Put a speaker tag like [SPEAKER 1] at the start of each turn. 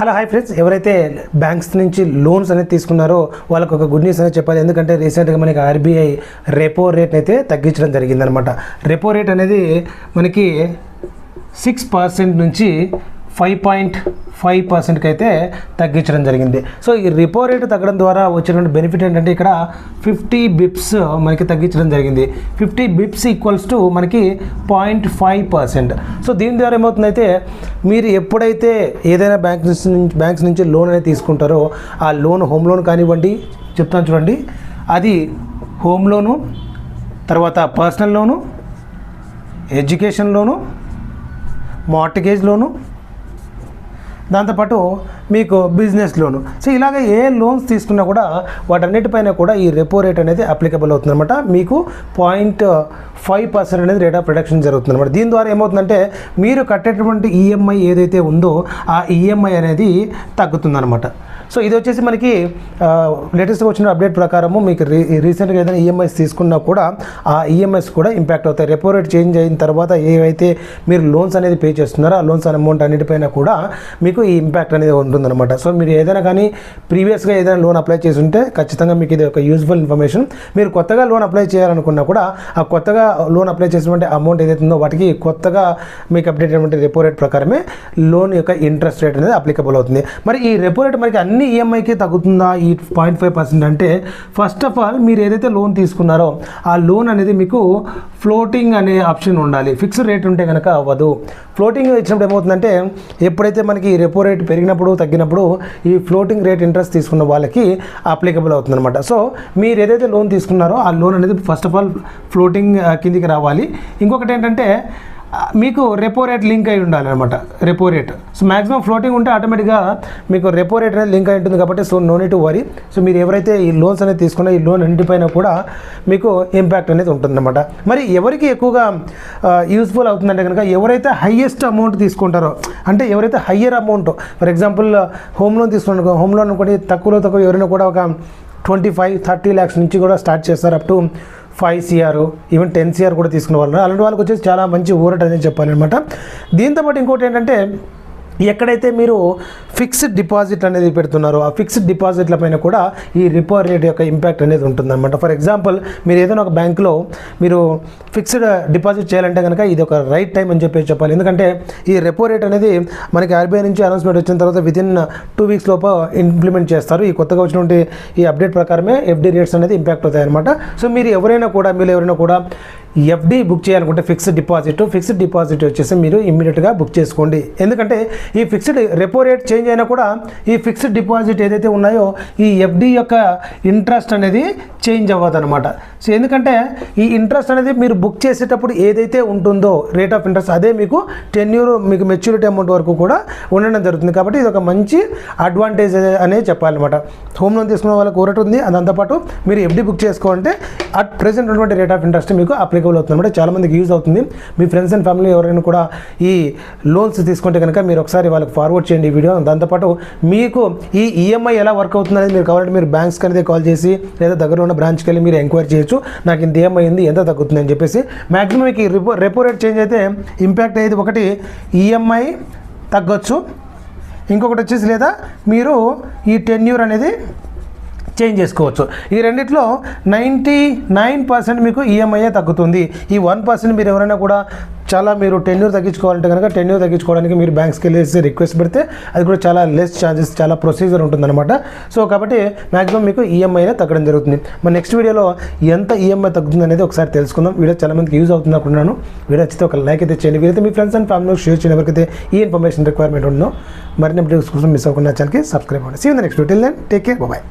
[SPEAKER 1] Hello hi friends. ఎవరైతే banks నుంచి loans అనేది తీసుకున్నారో వాళ్ళకు ఒక గుడ్ న్యూస్ అనేది చెప్పాలి. ఎందుకంటే రీసెంట్గా మనకి ఆర్బీఐ రెపో రేట్ అయితే తగ్గించడం జరిగిందనమాట రెపో రేట్ అనేది మనకి సిక్స్ పర్సెంట్ నుంచి ఫైవ్ పాయింట్ ఫైవ్ పర్సెంట్కి అయితే తగ్గించడం జరిగింది. సో ఈ రిపో రేటు తగ్గడం ద్వారా వచ్చినటువంటి బెనిఫిట్ ఏంటంటే ఇక్కడ ఫిఫ్టీ బిప్స్ మనకి తగ్గించడం జరిగింది. ఫిఫ్టీ బిప్స్ ఈక్వల్స్ టు మనకి పాయింట్ ఫైవ్ పర్సెంట్. సో దీని ద్వారా ఏమవుతుందైతే మీరు ఎప్పుడైతే ఏదైనా బ్యాంక్ నుంచి బ్యాంక్స్ నుంచి లోన్ అనేది తీసుకుంటారో ఆ లోన్ హోమ్ లోన్ కానివ్వండి చెప్తాను చూడండి. అది హోమ్ లోను తర్వాత personal loan education loan mortgage loan దాంతోపాటు మీకు బిజినెస్ లోను సో ఇలాగ ఏ లోన్స్ తీసుకున్నా కూడా వాటన్నిటిపైన కూడా ఈ రెపో రేట్ అనేది అప్లికబుల్ అవుతుందన్నమాట. మీకు పాయింట్ ఫైవ్ పర్సెంట్ అనేది రేట్ ఆఫ్ రిడక్షన్ జరుగుతుంది అనమాట దీని ద్వారా ఏమవుతుందంటే మీరు కట్టేటటువంటి ఈఎంఐ ఏదైతే ఉందో ఆ ఈఎంఐ అనేది తగ్గుతుందన్నమాట. సో ఇది వచ్చేసి మనకి లేటెస్ట్గా వచ్చిన అప్డేట్ ప్రకారము మీకు రీ రీసెంట్గా ఏదైనా ఈఎంఐస్ తీసుకున్నా కూడా ఆ ఈఎంఐస్ కూడా ఇంపాక్ట్ అవుతాయి. రెపో రేట్ చేంజ్ అయిన తర్వాత ఏవైతే మీరు లోన్స్ అనేది పే చేస్తున్నారో ఆ లోన్స్ అమౌంట్ అన్నిటిపైన కూడా మీకు ఈ ఇంపాక్ట్ అనేది ఉంటుందన్నమాట. సో మీరు ఏదైనా కానీ ప్రీవియస్గా ఏదైనా లోన్ అప్లై చేసి ఉంటే ఖచ్చితంగా మీకు ఇది ఒక యూజ్ఫుల్ ఇన్ఫర్మేషన్ మీరు కొత్తగా లోన్ అప్లై చేయాలనుకున్నా కూడా ఆ కొత్తగా లోన్ అప్లై చేసినటువంటి అమౌంట్ ఏదైతే ఉందో వాటికి కొత్తగా మీకు అప్డేట్ అయినటువంటి రెపో రేట్ ప్రకారమే లోన్ యొక్క ఇంట్రెస్ట్ రేట్ అనేది అప్లికబుల్ అవుతుంది. మరి ఈ రెపో రేట్ మనకి అన్ని ఈఎంఐకి తగ్గుతుందా ఈ పాయింట్ ఫైవ్ పర్సెంట్ అంటే? ఫస్ట్ ఆఫ్ ఆల్ మీరు ఏదైతే లోన్ తీసుకున్నారో ఆ లోన్ అనేది మీకు ఫ్లోటింగ్ అనే ఆప్షన్ ఉండాలి. ఫిక్స్డ్ రేట్ ఉంటే కనుక అవ్వదు. ఫ్లోటింగ్ ఇచ్చినప్పుడు ఏమవుతుందంటే ఎప్పుడైతే మనకి రెపో రేట్ పెరిగినప్పుడు తగ్గినప్పుడు ఈ ఫ్లోటింగ్ రేట్ ఇంట్రెస్ట్ తీసుకున్న వాళ్ళకి అప్లికబుల్ అవుతుందన్నమాట. సో మీరు ఏదైతే లోన్ తీసుకున్నారో ఆ లోన్ అనేది ఫస్ట్ ఆఫ్ ఆల్ ఫ్లోటింగ్ కిందికి రావాలి. ఇంకొకటి ఏంటంటే మీకు రెపో రేట్ లింక్ అయి ఉండాలి అనమాట repo rate so maximum floating ఉంటే ఆటోమేటిక్గా మీకు రెపో రేట్ అనేది లింక్ అయి ఉంటుంది కాబట్టి so no need worry so మీరు ఎవరైతే ఈ లోన్స్ అనేది తీసుకున్నా ఈ లోన్ అన్నిటిపైన కూడా మీకు ఇంపాక్ట్ అనేది ఉంటుందన్నమాట. మరి ఎవరికి ఎక్కువగా యూస్ఫుల్ అవుతుందంటే కనుక ఎవరైతే హయ్యెస్ట్ అమౌంట్ తీసుకుంటారో అంటే ఎవరైతే higher amount for example home loan తీసుకున్నాను హోమ్ లోన్ అనుకోండి తక్కువలో తక్కువ ఎవరైనా కూడా ఒక ట్వంటీ ఫైవ్ థర్టీ ల్యాక్స్ నుంచి కూడా స్టార్ట్ చేస్తారు. Up to five CR even ten CR కూడా తీసుకునే వాళ్ళు అలాంటి వాళ్ళకి వచ్చేసి చాలా మంచి ఊరట అనేది చెప్పాలన్నమాట. దీంతో పాటు ఇంకోటి ఏంటంటే ఎక్కడైతే మీరు ఫిక్స్డ్ డిపాజిట్ అనేది పెడుతున్నారో ఆ ఫిక్స్డ్ డిపాజిట్ల పైన కూడా ఈ రిపో రేట్ యొక్క ఇంపాక్ట్ అనేది ఉంటుందన్నమాట. ఫర్ ఎగ్జాంపుల్ మీరు ఏదైనా ఒక బ్యాంకులో మీరు ఫిక్స్డ్ డిపాజిట్ చేయాలంటే కనుక ఇది ఒక రైట్ టైం అని చెప్పి చెప్పాలి. ఎందుకంటే ఈ రెపో రేట్ అనేది మనకి ఆర్బీఐ నుంచి అనౌన్స్మెంట్ వచ్చిన తర్వాత విత్ ఇన్ టూ వీక్స్ లోపు ఇంప్లిమెంట్ చేస్తారు. ఈ కొత్తగా వచ్చినటువంటి ఈ అప్డేట్ ప్రకారమే ఎఫ్డీ రేట్స్ అనేది ఇంపాక్ట్ అవుతాయన్నమాట. సో మీరు ఎవరైనా కూడా మీరు ఎవరైనా కూడా ఎఫ్డీ బుక్ చేయాలనుకుంటే ఫిక్స్డ్ డిపాజిట్ ఫిక్స్డ్ డిపాజిట్ వచ్చేసి మీరు ఇమ్మీడియట్గా బుక్ చేసుకోండి. ఎందుకంటే ఈ ఫిక్స్డ్ రెపో రేట్ చేంజ్ అయినా కూడా ఈ ఫిక్స్డ్ డిపాజిట్ ఏదైతే ఉన్నాయో ఈ ఎఫ్డి యొక్క ఇంట్రెస్ట్ అనేది చేంజ్ అవ్వదు అనమాట సో ఎందుకంటే ఈ ఇంట్రెస్ట్ అనేది మీరు బుక్ చేసేటప్పుడు ఏదైతే ఉంటుందో రేట్ ఆఫ్ ఇంట్రెస్ట్ అదే మీకు టెన్యూర్ మీకు మెచ్యూరిటీ అమౌంట్ వరకు కూడా ఉండడం జరుగుతుంది. కాబట్టి ఇది ఒక మంచి అడ్వాంటేజ్ అనేది చెప్పాలన్నమాట. హోమ్ లోన్ తీసుకున్న వాళ్ళకి ఊరట ఉంది. దాంతోపాటు మీరు ఎఫ్డి బుక్ చేసుకోవాలంటే అట్ ప్రెసెంట్ ఉన్నటువంటి రేట్ ఆఫ్ ఇంట్రెస్ట్ మీకు అప్లికబుల్ అవుతుంది. అనమాట చాలామందికి యూజ్ అవుతుంది. మీ ఫ్రెండ్స్ అండ్ ఫ్యామిలీ ఎవరైనా కూడా ఈ లోన్స్ తీసుకుంటే కనుక మీరు ఒకసారి వాళ్ళకి ఫార్వర్డ్ చేయండి ఈ వీడియో. దాంతోపాటు మీకు ఈ ఈఎంఐ ఎలా వర్క్ అవుతుంది అనేది మీరు కావాలంటే మీరు బ్యాంక్స్కి అనేది కాల్ చేసి లేదా దగ్గర ఉన్న బ్రాంచ్కి వెళ్ళి మీరు ఎంక్వైరీ చేయొచ్చు. నాకు ఇంత ఈఎంఐ ఉంది ఎంత తగ్గుతుంది అని చెప్పేసి. మాక్సిమం మీకు ఈ రెపో రేట్ చేంజ్ అయితే ఇంపాక్ట్ అయ్యేది ఒకటి ఈఎంఐ తగ్గొచ్చు. ఇంకొకటి వచ్చేసి లేదా మీరు ఈ టెన్యూర్ అనేది చేంజ్ చేసుకోవచ్చు. ఈ రెండిట్లో నైంటీ నైన్ పర్సెంట్ మీకు ఈఎంఐ తగ్గుతుంది. ఈ వన్ పర్సెంట్ మీరు ఎవరైనా కూడా చాలా మీరు టెన్యూర్ తగ్గించుకోవాలంటే కనుక టెన్యూర్ తగ్గించుకోవడానికి మీరు బ్యాంక్స్కి వెళ్ళేసి రిక్వెస్ట్ పెడితే అది కూడా చాలా లెస్ ఛార్జెస్ చాలా ప్రొసీజర్ ఉంటుందన్నమాట. సో కాబట్టి మ్యాక్సిమం మీకు ఈఎంఐనే తగ్గడం జరుగుతుంది. మరి నెక్స్ట్ వీడియోలో ఎంత ఈఎంఐ తగ్గుతుంది అనేది ఒకసారి తెలుసుకుందాం. వీడియో చాలా మందికి యూజ్ అవుతుంది అనుకుంటున్నాను. వీడియో వచ్చితే ఒక లైక్ అయితే చేయండి. వీరైతే మీ ఫ్రెండ్స్ అండ్ ఫ్యామిలీ షేర్ చేయడం. ఎవరికైతే ఈ ఇన్ఫర్మేషన్ రిక్వైర్మెంట్ ఉందో మరిన్ని వీడియోస్ కోసం మిస్ అవ్వకుండా ఛానల్కి సబ్స్క్రైబ్ అవ్వండి. See next video then take care bye